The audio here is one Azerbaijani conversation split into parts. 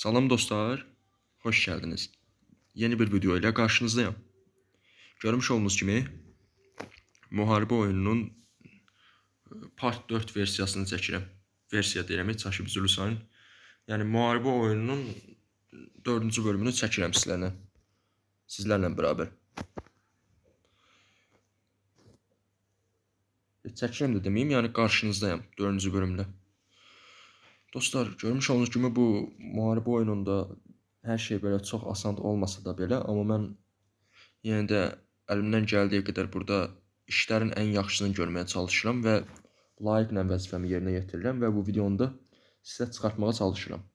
Salam dostlar, hoş geldiniz. Yeni bir video ile karşınızdayım. Görmüş olduğunuz kimi Müharibə oyununun e, part 4 versiyasını çəkirəm. Versiya deyirəm, heç çaşıb üzülürsən. Yəni Müharibə oyununun 4-cü bölümünü çəkirəm sizlərlə. Sizlərlə bərabər. E, Çəkirəm də deməyim, yəni qarşınızdayım 4-cü bölümlə. Dostlar, görmüş olduğunuz kimi bu müharibə oyununda hər şey belə çox asan olmasa da belə, amma mən yenə də əlimdən gəldiyi qədər burada işlərin ən yaxşısını görməyə çalışıram və layiqlə vəzifəmi yerinə yetirirəm və bu videonu da sizə çıxartmağa çalışıram.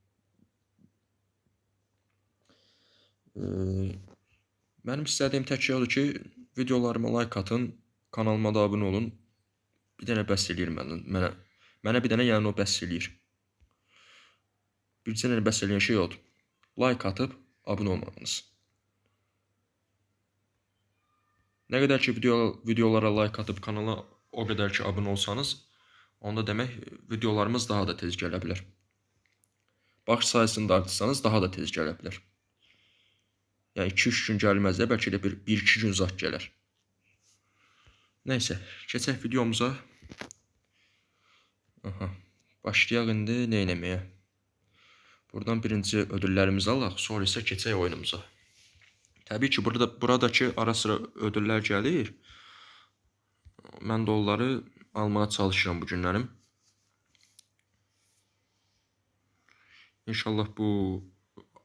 Mənim istədiyim tək şey odur ki, videolarıma like atın, kanalıma da abunə olun. Bir dənə bəs eləyir mənə. Mənə, mənə bir dənə yəni o bəs eləyir. Bircə dənə bəs eləyən şey odur. Like atıb abunə olmağınız. Nə qədər ki video videolara like atıb kanala o qədər ki abunə olsanız, onda demək videolarımız daha da tez gələ bilər. Baş sayısını da artırsanız daha da tez gələ bilər. Yəni 2-3 gün gəlməz də, bəlkə də bir 1-2 gün zat gələr. Nəysə, keçək videomuza. Aha. Başlayaq indi nə etməyə? Buradan birinci ödüllərimizi alaq, sonra isə keçək oyunumuza. Təbii ki, burada buradakı ara sıra ödüllər gəlir. Mən də onları almağa çalışıram bu günlərim. İnşallah bu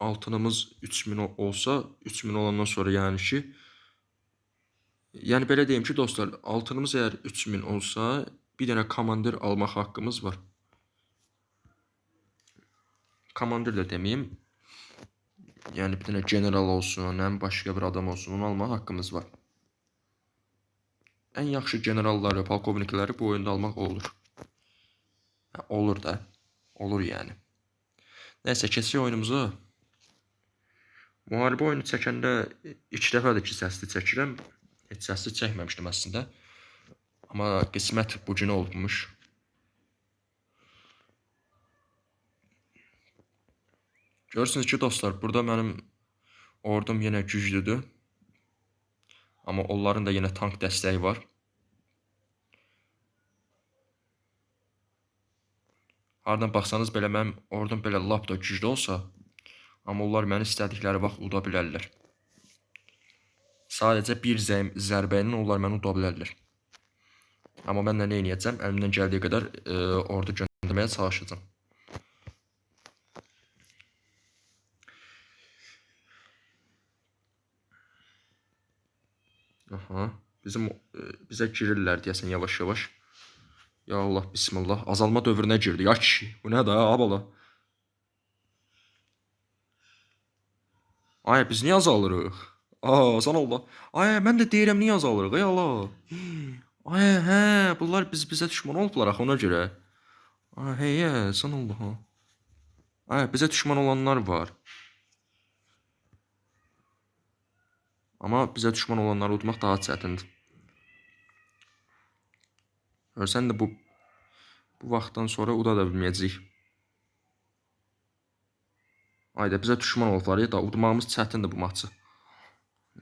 altınımız 3000 ol- olsa, 3000 olandan sonra yəni ki, yəni belə deyim ki, dostlar, altınımız əgər 3000 olsa, bir dənə komandir almaq haqqımız var. Komandir də deməyim, yəni bir dənə general olsun, həm başqa bir adam olsun, onu almaq haqqımız var. Ən yaxşı generalları, polkovnikləri bu oyunda almaq olur. Hə, olur da. Olur yəni. Nəysə, keçək oyunumuza. Müharibə oyunu çəkəndə ilk dəfədir ki, səsli çəkirəm. Heç səsli çəkməmişdim əslində. Amma qismət bu gün olmuş. Görürsünüz ki, dostlar, burada mənim ordum yenə güclüdür. Amma onların da yenə tank dəstəyi var. Hardan baxsanız belə mənim ordum belə lap da güclü olsa, amma onlar məni istədikləri vaxt uda bilərlər. Sadəcə bir zərbə ilə onlar məni uda bilərlər. Amma mən də nə edəcəm? Əlimdən gəldiyi qədər e, ordu göndərməyə çalışacağam. Aha. Bizim e, bizə girirlər deyəsən yavaş-yavaş. Ya Allah, bismillah. Azalma dövrünə girdi. Ya kişi, bu nə də, abala? Ay, biz niyə azalırıq? Aa, sən Allah. Ay, mən də deyirəm niyə azalırıq? Ay Allah. Ay, hə, bunlar biz bizə düşmən olublar axı ona görə. Ay, heyyə, sən Allah. Ay, bizə düşmən olanlar var. Amma bizə düşmən olanları udmaq daha çətindir. Görsən də bu bu vaxtdan sonra uda da bilməyəcəyik. Ayda bizə düşmən olublar ya da udmağımız çətindir bu maçı.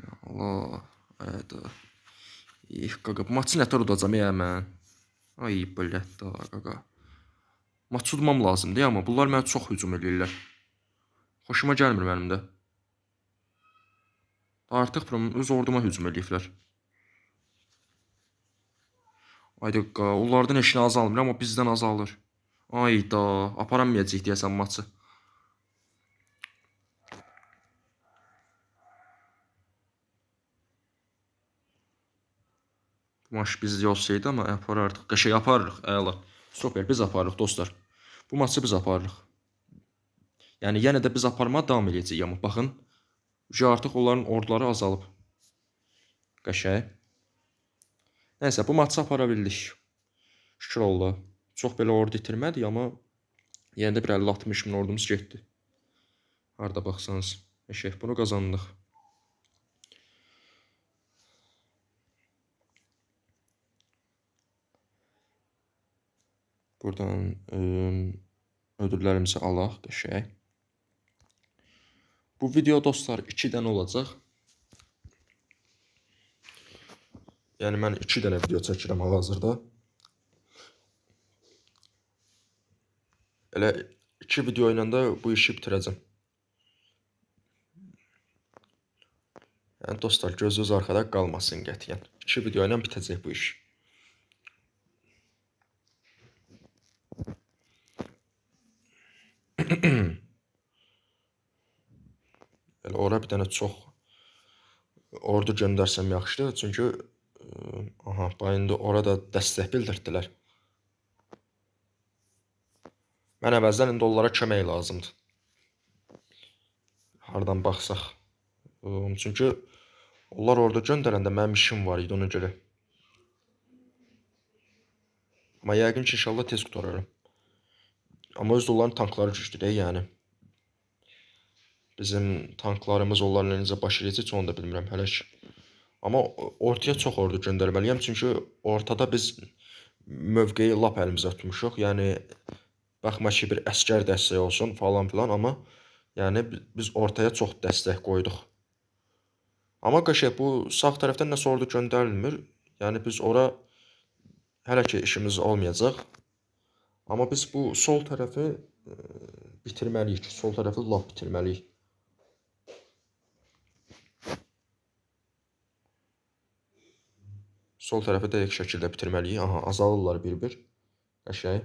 Ya Allah. Ayda. İh qaqa bu maçı nətər udacam ya mən? Ay belə da qaqa. Maçı udmam lazımdır amma bunlar mənə çox hücum eləyirlər. Xoşuma gəlmir mənim də. Artıq öz orduma hücum eləyiblər. Ayda qa, onlardan nə azalmır, amma bizdən azalır. Ayda, aparamayacağıq deyəsən maçı. Bu maç bizdə olsaydı amma aparardıq. Qəşəng aparırıq, əla. Super, biz aparırıq dostlar. Bu maçı biz aparırıq. Yəni yenə də biz aparmağa davam edəcəyik amma baxın. Uje artıq onların orduları azalıb. Qəşəng. Nəysə, bu maçı apara bildik. Şükür Allah. Çox belə ordu itirmədik, amma yenə də bir 50-60 min ordumuz getdi. Harda baxsanız. Eşək, bunu qazandıq. Buradan ıı, ödüllərimizi alaq, qəşəng. Bu video dostlar 2 dənə olacaq. Yəni mən 2 dənə video çəkirəm hal-hazırda. Elə 2 video ilə də bu işi bitirəcəm. Yəni dostlar gözünüz arkada qalmasın qətiyyən. 2 video ilə bitəcək bu iş. Elə ora bir dənə çox ordu göndərsəm yaxşıdır. Çünki ə, aha, bax indi orada dəstək bildirdilər. Mən əvvəldən indi onlara kömək lazımdır. Hardan baxsaq. Çünki onlar orada göndərəndə mənim işim var idi ona görə. Amma yəqin ki, inşallah tez qutararam. Amma də onların tankları güclüdür, yəni. Bizim tanklarımız onlarla necə baş eləyəcək, onu da bilmirəm hələ ki. Amma ortaya çox ordu göndərməliyəm, çünki ortada biz mövqeyi lap əlimizə tutmuşuq. Yəni baxma ki, bir əsgər dəstəyi olsun falan filan, amma yəni bi- biz ortaya çox dəstək qoyduq. Amma qəşəng bu sağ tərəfdən nəsə ordu göndərilmir. Yəni biz ora hələ ki işimiz olmayacaq. Amma biz bu sol tərəfi ə, bitirməliyik. Sol tərəfi lap bitirməliyik. Sol tərəfi dəqiq şəkildə bitirməliyik. Aha, azalırlar bir-bir. Qəşəng.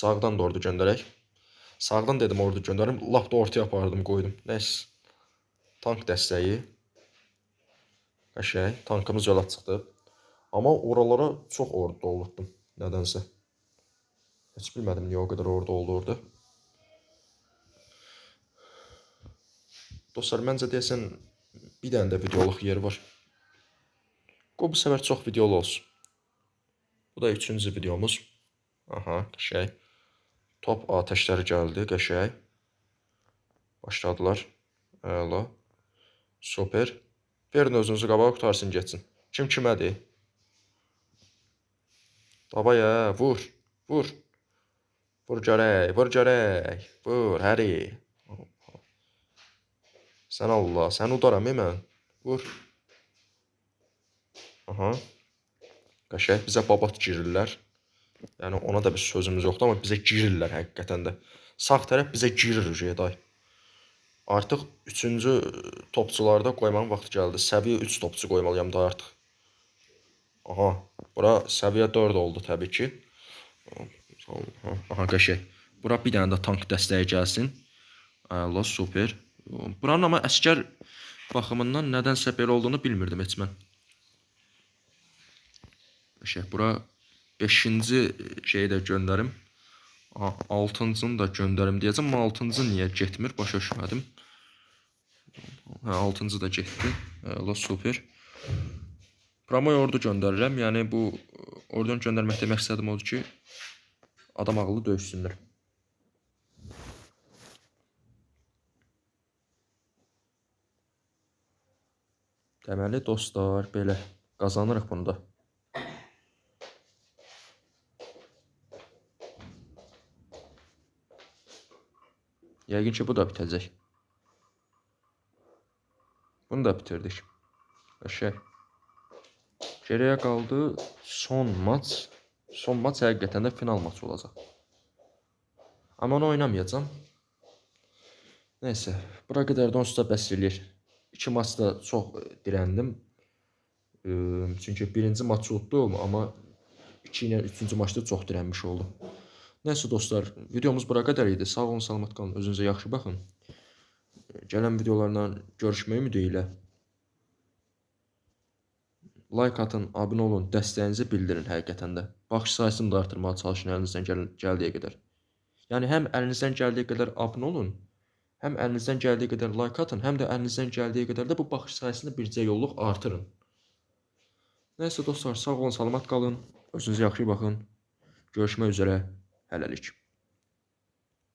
Sağdan da ordu göndərək. Sağdan dedim ordu göndərim. Lap da ortaya apardım, qoydum. Nəsə. Tank dəstəyi. Qəşəng. Tankımız yola çıxdı. Amma oralara çox ordu doldurdum. Nədənsə. Heç bilmədim niyə o qədər orada. Dostlar, məncə deyəsən bir dənə də videoluq yer var. Qoy bu səfər çox videolu olsun. Bu da üçüncü videomuz. Aha, qəşəng. Top atəşləri gəldi, qəşəng. Başladılar. Əla. Super. Verin özünüzü qabağa qutarsın getsin. Kim kimədir? Davay hə, vur. Vur. Vur görək, vur görək. Vur, həri. Sən Allah, sən udaram mən. Vur. Aha. Qəşəng bizə babat girirlər. Yəni ona da bir sözümüz yoxdur, amma bizə girirlər həqiqətən də. Sağ tərəf bizə girir Jedi. Artıq 3-cü topçularda qoymağın vaxtı gəldi. Səviyyə 3 topçu qoymalıyam da artıq. Aha, bura səviyyə 4 oldu təbii ki. Aha, aha qəşəng. Bura bir dənə də tank dəstəyi gəlsin. Əla, super. Buranın amma əskər baxımından nədənsə belə olduğunu bilmirdim heç mən. Qəşəng. Bura 5-ci şeyi də göndərim. Aha, 6-cını da göndərim deyəcəm, amma 6-cı niyə getmir, başa düşmədim. Hə, 6-cı da getdi. Əla, super. Promoy ordu göndərirəm. Yəni bu ordunu göndərməkdə məqsədim odur ki, adam ağıllı döyüşsünlər. Deməli dostlar, belə qazanırıq bunu da. Yəqin ki, bu da bitəcək. Bunu da bitirdik. Qəşəng. Geriyə qaldı son maç. Son maç həqiqətən də final maçı olacaq. Amma onu oynamayacağam. Nəysə, bura qədər də onsuz da bəs eləyir. İki maçda çox e, dirəndim. Çünki birinci maçı utdum, amma 2 ilə 3-cü maçda çox dirənmiş oldum. Nəysə dostlar, videomuz bura qədər idi. Sağ olun, salamat qalın. Özünüzə yaxşı baxın. Gələn videolarla görüşmək ümidi ilə. Like atın, abunə olun, dəstəyinizi bildirin həqiqətən də. Baxış sayısını da artırmağa çalışın əlinizdən gəl gəldiyi qədər. Yəni həm əlinizdən gəldiyi qədər abunə olun, həm əlinizdən gəldiyi qədər like atın, həm də əlinizdən gəldiyi qədər də bu baxış sayısını bircə yolluq artırın. Nəysə dostlar, sağ olun, salamat qalın. Özünüzə yaxşı baxın. Görüşmək üzrə. Hələlik.